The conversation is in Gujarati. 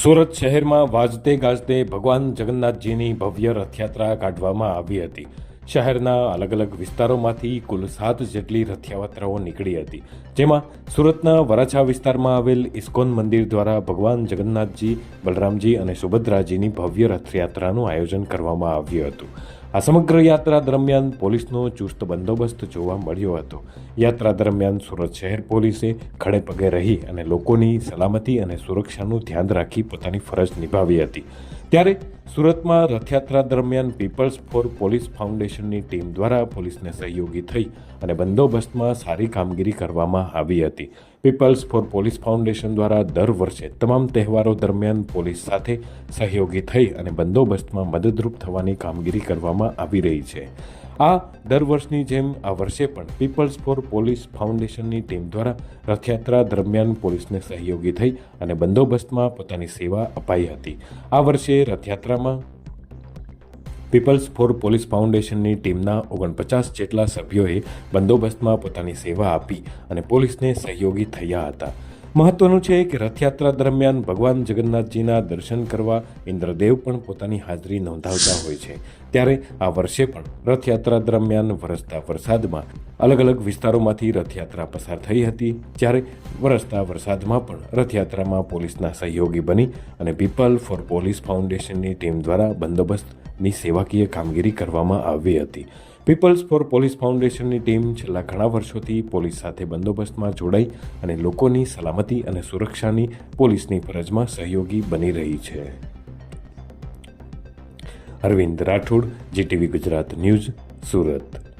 સુરત શહેરમાં વાજતે ગાજતે ભગવાન જગન્નાથજીની ભવ્ય રથયાત્રા કાઢવામાં આવી હતી. શહેરના અલગ અલગ વિસ્તારોમાંથી કુલ સાત જેટલી રથયાત્રાઓ નીકળી હતી. જેમાં સુરતના વરાછા વિસ્તારમાં આવેલ ઇસ્કોન મંદિર દ્વારા ભગવાન જગન્નાથજી, બલરામજી અને સુભદ્રાજીની ભવ્ય રથયાત્રાનું આયોજન કરવામાં આવ્યું હતું. આ સમગ્ર યાત્રા દરમિયાન પોલીસનો ચુસ્ત બંદોબસ્ત જોવા મળ્યો હતો. યાત્રા દરમિયાન સુરત શહેર પોલીસે ખડે પગે રહી અને લોકોની સલામતી અને સુરક્ષાનું ધ્યાન રાખી પોતાની ફરજ નિભાવી હતી. ત્યારે સુરતમાં રથયાત્રા દરમિયાન પીપલ્સ ફોર પોલીસ ફાઉન્ડેશનની ટીમ દ્વારા પોલીસને સહયોગી થઈ અને બંદોબસ્તમાં સારી કામગીરી કરવામાં આવી હતી. પીપલ્સ ફોર પોલીસ ફાઉન્ડેશન દ્વારા દર વર્ષે તમામ તહેવારો દરમિયાન પોલીસ સાથે સહયોગી થઈ અને બંદોબસ્તમાં મદદરૂપ થવાની કામગીરી કરવામાં આવી રહી છે. આ દર વર્ષની જેમ આ વર્ષે પણ પીપલ્સ ફોર પોલીસ ફાઉન્ડેશનની ટીમ દ્વારા રથયાત્રા દરમિયાન પોલીસને સહયોગી થઈ અને બંદોબસ્તમાં પોતાની સેવા અપાઈ હતી. આ વર્ષે રથયાત્રામાં પીપલ્સ ફોર પોલીસ ફાઉન્ડેશનની ટીમના ઓગણપચાસ જેટલા સભ્યોએ બંદોબસ્તમાં પોતાની સેવા આપી અને પોલીસને સહયોગી થયા હતા. મહત્વનું છે કે રથયાત્રા દરમિયાન ભગવાન જગન્નાથજીના દર્શન કરવા ઇન્દ્રદેવ પણ પોતાની હાજરી નોંધાવતા હોય છે. ત્યારે આ વર્ષે પણ રથયાત્રા દરમિયાન વરસતા વરસાદમાં અલગ અલગ વિસ્તારોમાંથી રથયાત્રા પસાર થઈ હતી. જ્યારે વરસતા વરસાદમાં પણ રથયાત્રામાં પોલીસના સહયોગી બની અને પીપલ ફોર પોલીસ ફાઉન્ડેશનની ટીમ દ્વારા બંદોબસ્તની સેવાકીય કામગીરી કરવામાં આવી હતી. પીપલ્સ ફોર પોલીસ ફાઉન્ડેશનની ટીમ છેલ્લા ઘણા વર્ષોથી પોલીસ સાથે બંદોબસ્તમાં જોડાઈ અને લોકોની સલામતી અને સુરક્ષાની પોલીસની ફરજમાં સહયોગી બની રહી છે. Arvind Rathod, GTV Gujarat news, Surat.